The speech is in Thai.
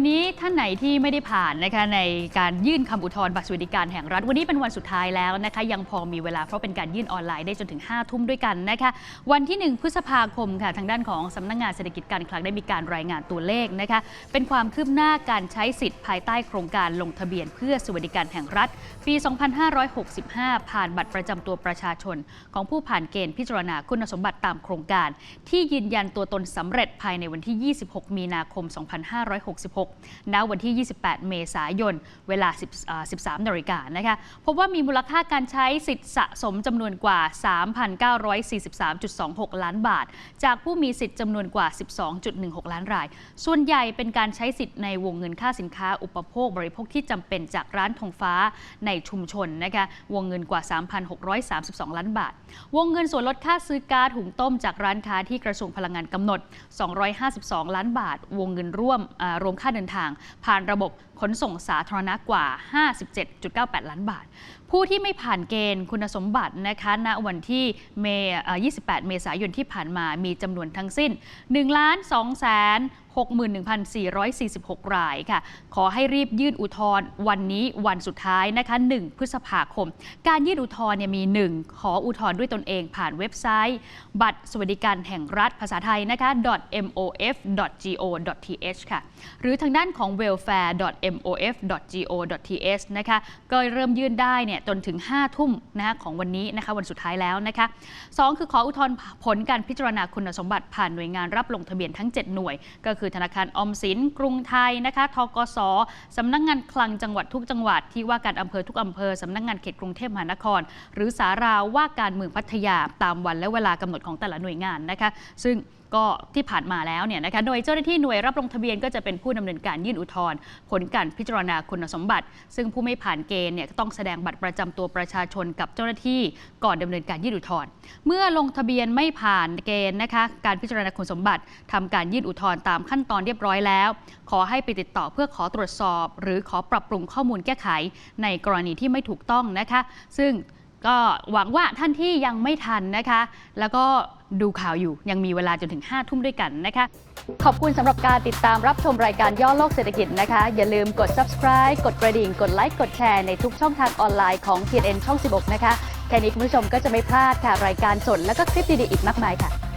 วันนี้ท่านไหนที่ไม่ได้ผ่านนะคะในการยื่นคำอุทธรณ์บัตรสวัสดิการแห่งรัฐ วันนี้เป็นวันสุดท้ายแล้วนะคะยังพอมีเวลาเพราะเป็นการยื่นออนไลน์ได้จนถึง 5 ทุ่มด้วยกันนะคะวันที่ 1 พฤษภาคมค่ะทางด้านของสำนักงานเศรษฐกิจการคลังได้มีการรายงานตัวเลขนะคะเป็นความคืบหน้าการใช้สิทธิ์ภายใต้โครงการลงทะเบียนเพื่อสวัสดิการแห่งรัฐ ปี 2565 ผ่านบัตรประจำตัวประชาชน ของผู้ผ่านเกณฑ์พิจารณาคุณสมบัติตามโครงการ ที่ยืนยันตัวตนสำเร็จภายในวันที่ 26 มีนาคม 2566ณวันที่ 28 เมษายน เวลา 13นาฬิกานะคะพบว่ามีมูลค่าการใช้สิทธิ์สะสมจำนวนกว่า 3,943.26 ล้านบาท จากผู้มีสิทธิ์จำนวนกว่า 12.16 ล้านราย ส่วนใหญ่เป็นการใช้สิทธิ์ในวงเงินค่าสินค้าอุปโภคบริโภคที่จำเป็นจากร้านธงฟ้าในชุมชนนะคะวงเงินกว่า 3,632 ล้านบาท วงเงินส่วนลดค่าซื้อก๊าซหุงต้มจากร้านค้าที่กระทรวงพลังงานกำหนด 252 ล้านบาท วงเงินร่วมรวมค่าเดินทาง ผ่านระบบขนส่งสาธารณะกว่า 57.98 ล้านบาทผู้ที่ไม่ผ่านเกณฑ์คุณสมบัตินะคะณวันที่เมอ่า28 เมษายนที่ผ่านมามีจำนวนทั้งสิ้น 1 ล้าน2แสน61,446 รายค่ะ ขอให้รีบยื่นอุทธรณ์วันนี้วันสุดท้ายนะคะ 1 พฤษภาคม การยื่นอุทธรณ์เนี่ยมี 1 ขออุทธรณ์ด้วยตนเองผ่านเว็บไซต์ บัตรสวัสดิการแห่งรัฐภาษาไทยนะคะ mof.go.th ค่ะ หรือทางด้านของ welfare.mof.go.th นะคะ ก็เริ่มยื่นได้เนี่ยจนถึง 5 ทุ่มนะคะของวันนี้นะคะวันสุดท้ายแล้วนะคะ 2 คือขออุทธรณ์ผลการพิจารณาคุณสมบัติผ่านหน่วยงานรับลงทะเบียนทั้ง 7 หน่วย ก็คือธนาคารออมสิน กรุงไทยนะคะทกสสำนักงานคลังจังหวัดทุกจังหวัดที่ว่าการอำเภอทุกอำเภอสำนักงานเขตกรุงเทพมหานคร หรือสาราว่าการเมืองพัทยาตามวันและเวลากำหนดของแต่ละหน่วยงานนะคะ ซึ่ง ก็ที่ผ่านมาแล้วเนี่ยนะคะโดยเจ้าหน้าที่หน่วยรับลงทะเบียนก็จะเป็นผู้ดำเนินการยื่นอุทธรณ์ผลการพิจารณาคุณสมบัติ ซึ่งผู้ไม่ผ่านเกณฑ์เนี่ยต้องแสดงบัตรประจำตัวประชาชนกับเจ้าหน้าที่ก่อนดำเนินการยื่นอุทธรณ์เมื่อลงทะเบียนไม่ผ่านเกณฑ์นะคะการพิจารณาคุณสมบัติทำการยื่นอุทธรณ์ตามขั้นตอนเรียบร้อยแล้ว ขอให้ไปติดต่อเพื่อขอตรวจสอบ หรือขอปรับปรุงข้อมูลแก้ไข ในกรณีที่ไม่ถูกต้องนะคะ ซึ่งก็หวังว่าท่านที่ยังไม่ทันนะคะ แล้วก็ ดูข่าวอยู่ ยังมีเวลาจนถึง 5 ทุ่มด้วยกันนะคะ ขอบคุณสำหรับการติดตามรับชมรายการย่อโลกเศรษฐกิจนะคะ อย่าลืมกด subscribe กดกระดิ่ง กดไลค์ กดแชร์ในทุกช่องทางออนไลน์ของ TNN ช่อง 16 นะคะ แค่นี้คุณผู้ชมก็จะไม่พลาดค่ะ รายการสดแล้วก็คลิปดีๆอีกมากมายค่ะ